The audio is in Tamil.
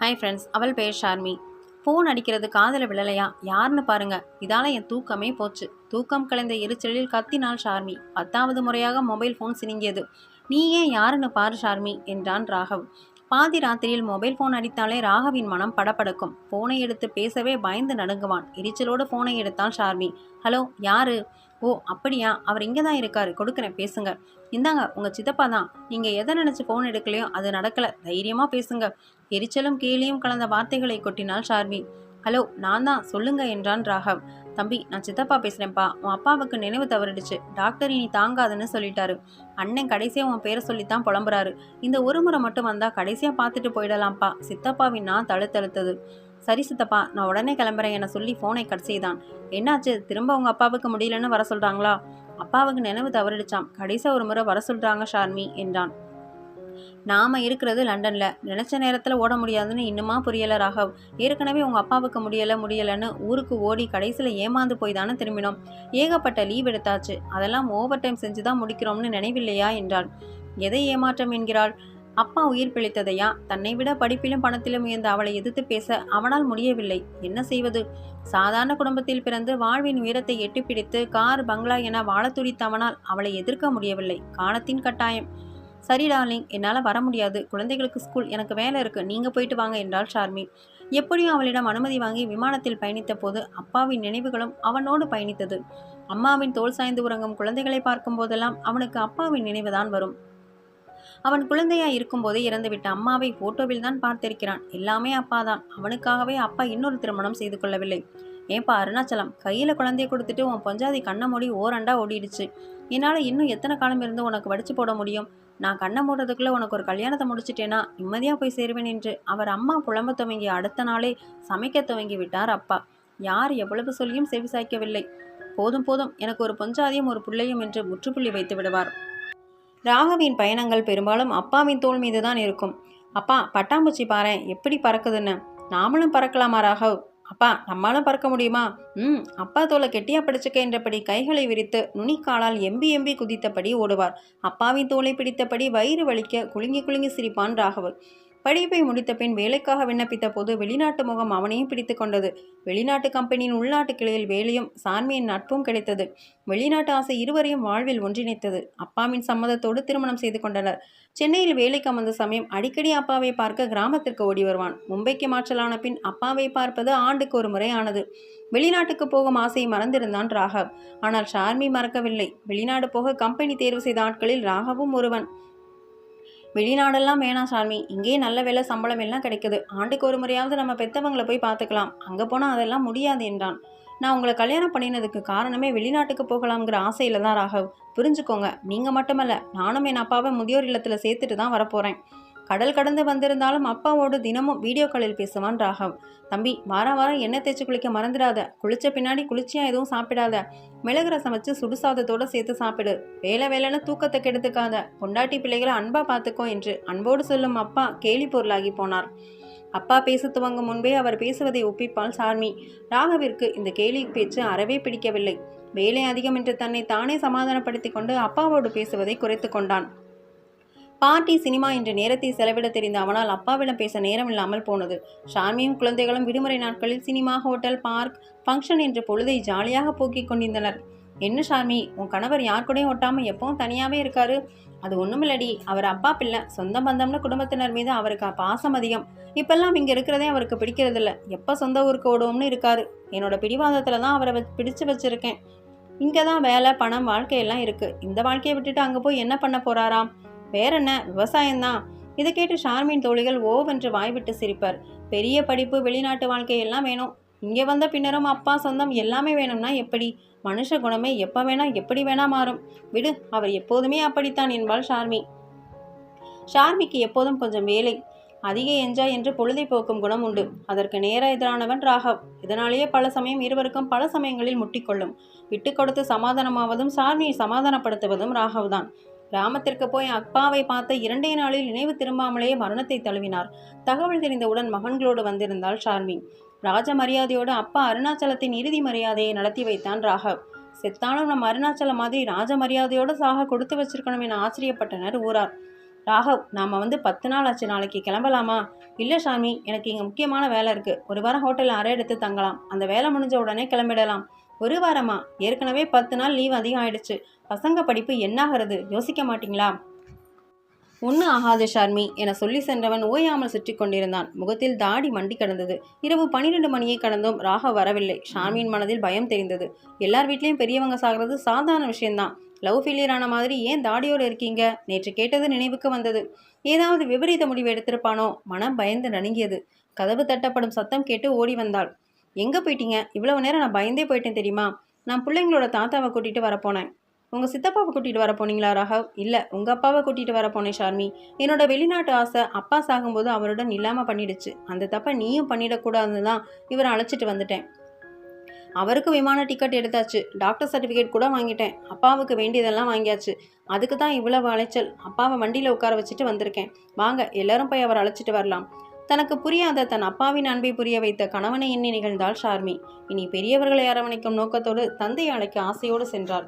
ஹாய் ஃப்ரெண்ட்ஸ் அவள் பேர் ஷார்மி. ஃபோன் அடிக்கிறது காதில் விழலையா? யாருன்னு பாருங்க. இதால என் தூக்கமே போச்சு. தூக்கம் கலைந்த எரிச்சலில் கத்தினாள் ஷார்மி. பத்தாவது முறையாக மொபைல் ஃபோன் சினிங்கியது. நீ ஏன் யாருன்னு பாரு ஷார்மி என்றான் ராகவ். பாதி ராத்திரியில் மொபைல் ஃபோன் அடித்தாலே ராகவின் மனம் படபடக்கும். ஃபோனை எடுத்து பேசவே பயந்து நடுங்குவான். எரிச்சலோடு ஃபோனை எடுத்தாள் ஷார்மி. ஹலோ யாரு? ஓ அப்படியா? அவர் இங்கே தான் இருக்காரு. கொடுக்குறேன் பேசுங்க. இந்தாங்க உங்கள் சித்தப்பா தான். நீங்கள் எதை நினச்சி ஃபோன் எடுக்கலையோ அது நடக்கலை. தைரியமாக பேசுங்க. எரிச்சலும் கேலியும் கலந்த வார்த்தைகளை கொட்டினாள் ஷார்வி ஹலோ நான் தான். சொல்லுங்க என்றான் ராகவ். தம்பி நான் சித்தப்பா பேசுகிறேன்ப்பா உன் அப்பாவுக்கு நினைவு தவறிடுச்சு. டாக்டர் இனி தாங்காதுன்னு சொல்லிட்டாரு. அண்ணன் கடைசியாக உன் பேரை சொல்லித்தான் புலம்புறாரு. இந்த ஒரு முறை மட்டும் வந்தால் கடைசியாக பார்த்துட்டு போயிடலாம்ப்பா. சித்தப்பாவின் நான் தழுத்தழுத்தது. சரி சித்தப்பா நான் உடனே கிளம்புறேன். என சொல்லி ஃபோனை கட் செய்தான். என்னாச்சு? திரும்ப அவங்க அப்பாவுக்கு முடியலன்னு வர சொல்கிறாங்களா அப்பாவுக்கு நினைவு தவறிடுச்சாம். கடைசியாக ஒரு முறை வர சொல்கிறாங்க ஷார்மி என்றான். நாம இருக்கிறது லண்டன்ல. நினைச்ச நேரத்துல ஓட முடியாதுன்னு இன்னுமா புரியல ராகவ். ஏற்கனவே உங்க அப்பாவுக்கு முடியல முடியலன்னு ஊருக்கு ஓடி கடைசியில ஏமாந்து போய் தானே திரும்பினோம். ஏகப்பட்ட லீவ் எடுத்தாச்சு. அதெல்லாம் ஓவர் டைம் செஞ்சு தான் முடிக்கிறோம்னு நினைவில்லையா என்றாள். எதை ஏமாற்றம் என்கிறாள்? அப்பா உயிர் பிழைத்ததையா? தன்னை விட படிப்பிலும் பணத்திலும் உயர்ந்த அவளை எதிர்த்து பேச அவனால் முடியவில்லை. என்ன செய்வது? சாதாரண குடும்பத்தில் பிறந்து வாழ்வின் உயரத்தை எட்டிப்பிடித்து கார் பங்களா என வாழ துடித்தவனால் அவளை எதிர்க்க முடியவில்லை. காலத்தின் கட்டாயம். சரி டார்லிங். என்னால் வர முடியாது. குழந்தைகளுக்கு ஸ்கூல். எனக்கு வேலை இருக்கு. நீங்கள் போயிட்டு வாங்க என்றாள் ஷார்மி. எப்படியும் அவளிடம் அனுமதி வாங்கி விமானத்தில் பயணித்த போது அப்பாவின் நினைவுகளும் அவனோடு பயணித்தது. அம்மாவின் தோல் சாய்ந்து உறங்கும் குழந்தைகளை பார்க்கும் போதெல்லாம் அவனுக்கு அப்பாவின் நினைவுதான் வரும். அவன் குழந்தையா இருக்கும்போதே இறந்துவிட்ட அம்மாவை போட்டோவில் தான் பார்த்திருக்கிறான். எல்லாமே அப்பா தான் அவனுக்காகவே அப்பா இன்னொரு திருமணம் செய்து கொள்ளவில்லை. ஏன்பா அருணாச்சலம் கையில் குழந்தைய கொடுத்துட்டு உன் பஞ்சாதி கண்ணை மூடி ஓரண்டா ஓடிடுச்சு. என்னால் இன்னும் எத்தனை காலம் இருந்து உனக்கு வடிச்சு போட முடியும்? நான் கண்ணை மூடுறதுக்குள்ளே உனக்கு ஒரு கல்யாணத்தை முடிச்சிட்டேனா? நிம்மதியாக போய் சேருவேன் என்று. அவர் அம்மா புலம்ப துவங்கி அடுத்த நாளே சமைக்க துவங்கி விட்டார் அப்பா. யார் எவ்வளவு சொல்லியும் செவி சாய்க்கவில்லை போதும் போதும். எனக்கு ஒரு பொஞ்சாதியும் ஒரு பிள்ளையும் என்று முற்றுப்புள்ளி வைத்து விடுவார். ராகவின் பயணங்கள் பெரும்பாலும் அப்பாவின் தோல் மீது தான் இருக்கும். அப்பா பட்டாம்பூச்சி பாரேன் எப்படி பறக்குதுன்னு? நாமளும் பறக்கலாமா ராகவ்? அப்பா நம்மாலும் பறக்க முடியுமா? ம் அப்பா தோலை கெட்டியா பிடிச்சுக்க என்றபடி கைகளை விரித்து நுனிக்காலால் எம்பி எம்பி குதித்தபடி ஓடுவார். அப்பாவின் தோலை பிடித்தபடி வயிறு வலிக்க குலுங்கி குலுங்கி சிரிப்பான் ராகவ். படிப்பை முடித்த பின் வேலைக்காக விண்ணப்பித்த போது வெளிநாட்டு முகம் அவனையும் பிடித்து கொண்டது. வெளிநாட்டு கம்பெனியின் உள்நாட்டு கிளையில் வேலையும் சான்மியின் நட்பும் கிடைத்தது. வெளிநாட்டு ஆசை இருவரையும் வாழ்வில் ஒன்றிணைத்தது. அப்பாவின் சம்மதத்தோடு திருமணம் செய்து கொண்டனர். சென்னையில் வேலைக்கு அமர்ந்த சமயம் அடிக்கடி அப்பாவை பார்க்க கிராமத்திற்கு ஓடி வருவான். மும்பைக்கு மாற்றலான பின் அப்பாவை பார்ப்பது ஆண்டுக்கு ஒரு முறை ஆனது. வெளிநாட்டுக்கு போகும் ஆசையை மறந்திருந்தான் ராகவ். ஆனால் ஷார்மி மறக்கவில்லை. வெளிநாடு போக கம்பெனி தேர்வு செய்த ஆட்களில் ராகவும் ஒருவன். வெளிநாடெல்லாம் வேணாம் சாமி. இங்கேயே நல்ல வேலை சம்பளம் எல்லாம் கிடைக்குது. ஆண்டுக்கு ஒரு முறையாவது நம்ம பெத்தவங்களை போய் பார்த்துக்கலாம். அங்கே போனால் அதெல்லாம் முடியாது என்றான். நான் உங்களை கல்யாணம் பண்ணினதுக்கு காரணமே வெளிநாட்டுக்கு போகலாம்ங்கிற ஆசையில் தான் ராகவ். புரிஞ்சுக்கோங்க. நீங்கள் மட்டுமல்ல நானும் என் அப்பாவை முதியோர் இல்லத்தில் சேர்த்துட்டு தான் வரப்போகிறேன் கடல் கடந்து வந்திருந்தாலும் அப்பாவோடு தினமும் வீடியோ காலில் பேசுவான் ராகவ். தம்பி வாரம் வாரம் எண்ணெய் தேய்ச்சி குளிக்க மறந்துடாத. குளிச்ச பின்னாடி குளிச்சியாக எதுவும் சாப்பிடாத. மிளகு ரசம் வச்சு சுடுசாதத்தோடு சேர்த்து சாப்பிடு. வேலை வேலைன்னு தூக்கத்தை கெடுத்துக்காத. பொண்டாட்டி பிள்ளைகளை அன்பா பார்த்துக்கோ என்று அன்போடு சொல்லும் அப்பா கேலி பொருளாகி போனார். அப்பா பேச துவங்கும் முன்பே அவர் பேசுவதை ஒப்பிப்பாள் சார்மி. ராகவிற்கு இந்த கேலி பேச்சு அறவே பிடிக்கவில்லை. வேலை அதிகம் என்று தன்னை தானே சமாதானப்படுத்தி கொண்டு அப்பாவோடு பேசுவதை குறைத்து கொண்டான். பார்ட்டி சினிமா என்ற நேரத்தை செலவிட தெரிந்த அவனால் அப்பாவிடம் பேச நேரம் இல்லாமல் போனது. ஷார்மியும் குழந்தைகளும் விடுமுறை நாட்களில் சினிமா ஹோட்டல் பார்க் ஃபங்க்ஷன் என்ற பொழுதை ஜாலியாக போக்கிக் கொண்டிருந்தனர். என்ன ஷார்மி உன் கணவர் யார் கூடயும் ஒட்டாமல் எப்பவும் தனியாகவே இருக்காரு. அது ஒன்றுமில்லடி அவர் அப்பா பிள்ளை சொந்த பந்தம்னு குடும்பத்தினர் மீது அவருக்கு பாசம் அதிகம். இப்பெல்லாம் இங்கே இருக்கிறதே அவருக்கு பிடிக்கிறதில்ல. எப்போ சொந்த ஊருக்கு ஓடுவோம்னு இருக்காரு. என்னோட பிடிவாதத்தில் தான் அவரை வ- பிடிச்சு வச்சுருக்கேன். இங்கே தான் வேலை பணம் வாழ்க்கையெல்லாம் இருக்குது இந்த வாழ்க்கையை விட்டுட்டு அங்கே போய் என்ன பண்ண போகிறாராம் வேறென்ன விவசாயம்தான். இதை கேட்டு ஷார்மின் தோழிகள் ஓவென்று வாய்விட்டு சிரிப்பர். பெரிய படிப்பு வெளிநாட்டு வாழ்க்கை எல்லாம் வேணும். இங்கே வந்த பின்னரும் அப்பா சொந்தம் எல்லாமே வேணும்னா எப்படி? மனுஷ குணமே எப்போ வேணா எப்படி வேணா மாறும். விடு அவர் எப்போதுமே அப்படித்தான் என்பாள் ஷார்மி. ஷார்மிக்கு எப்போதும் கொஞ்சம் வேலை. அதிக என்ஜாய் என்று பொழுதை போக்கும் குணம் உண்டு. அதற்கு நேர எதிரானவன் ராகவ். இதனாலேயே பல சமயம் இருவருக்கும் பல சமயங்களில் முட்டிக்கொள்ளும். விட்டு கொடுத்து சமாதானமாவதும் சார்மியை சமாதானப்படுத்துவதும் ராகவ் தான் கிராமத்திற்கு போய் அப்பாவை பார்த்த இரண்டே நாளில் நினைவு திரும்பாமலேயே மரணத்தை தழுவினார். தகவல் தெரிந்தவுடன் மகன்களோடு வந்திருந்தாள் ஷார்மி ராஜ மரியாதையோடு அப்பா அருணாச்சலத்தின் இறுதி மரியாதையை நடத்தி வைத்தான் ராகவ். செத்தாலும் நம்ம அருணாச்சலம் மாதிரி ராஜ மரியாதையோடு சாக கொடுத்து வச்சிருக்கணும் என ஆச்சரியப்பட்டனர் ஊரார். ராகவ் நாம் வந்து பத்து நாள் ஆச்சு நாளைக்கு கிளம்பலாமா? இல்லை சாமி எனக்கு இங்கே முக்கியமான வேலை இருக்குது ஒரு வாரம் ஹோட்டலில் அறை எடுத்து தங்கலாம். அந்த வேலை முடிஞ்ச உடனே கிளம்பிடலாம். ஒரு வாரமா? ஏற்கனவே பத்து நாள் லீவ் அதிகம் ஆயிடுச்சு. பசங்க படிப்பு என்னாகிறது? யோசிக்க மாட்டீங்களா? ஒன்றும் ஆகாது ஷார்மி என சொல்லி சென்றவன் ஓயாமல் சுற்றி கொண்டிருந்தான். முகத்தில் தாடி மண்டி கடந்தது. இரவு பன்னிரெண்டு மணியை கடந்தும் ராக வரவில்லை. ஷார்மியின் மனதில் பயம் தெரிந்தது. எல்லார் வீட்லேயும் பெரியவங்க சாகிறது சாதாரண விஷயம்தான் லவ் ஃபெயிலியர் ஆன மாதிரி ஏன் தாடியோடு இருக்கீங்க? நேற்று கேட்டது நினைவுக்கு வந்தது. ஏதாவது விபரீத முடிவு எடுத்திருப்பானோ? மனம் பயந்து நடுங்கியது. கதவு தட்டப்படும் சத்தம் கேட்டு ஓடி வந்தாள். எங்கே போயிட்டீங்க? இவ்வளவு நேரம் நான் பயந்தே போயிட்டேன் தெரியுமா? நான் பிள்ளைங்களோட தாத்தாவை கூட்டிகிட்டு வரப்போனேன் உங்கள் சித்தப்பாவை கூட்டிகிட்டு வர போனீங்களா ராகவ்? இல்லை உங்கள் அப்பாவை கூட்டிகிட்டு வர போனேன் ஷார்மி. என்னோட வெளிநாட்டு ஆசை அப்பா சாகும்போது அவருடன் இல்லாமல் பண்ணிடுச்சு. அந்த தப்பை நீயும் பண்ணிடக்கூடாதுன்னு தான் இவரை அழைச்சிட்டு வந்துட்டேன். அவருக்கு விமான டிக்கெட் எடுத்தாச்சு. டாக்டர் சர்டிஃபிகேட் கூட வாங்கிட்டேன். அப்பாவுக்கு வேண்டியதெல்லாம் வாங்கியாச்சு. அதுக்கு தான் இவ்வளவு அலைச்சல். அப்பாவை வண்டியில் உட்கார வச்சுட்டு வந்திருக்கேன். வாங்க எல்லாரும் போய் அவரை அழைச்சிட்டு வரலாம். தனக்கு புரியாத தன் அப்பாவின் அன்பை புரிய வைத்த கணவனை எண்ணி நிகழ்ந்தாள் ஷார்மி. இனி பெரியவர்களை அரவணைக்கும் நோக்கத்தோடு தந்தையை அழைக்க ஆசையோடு சென்றாள்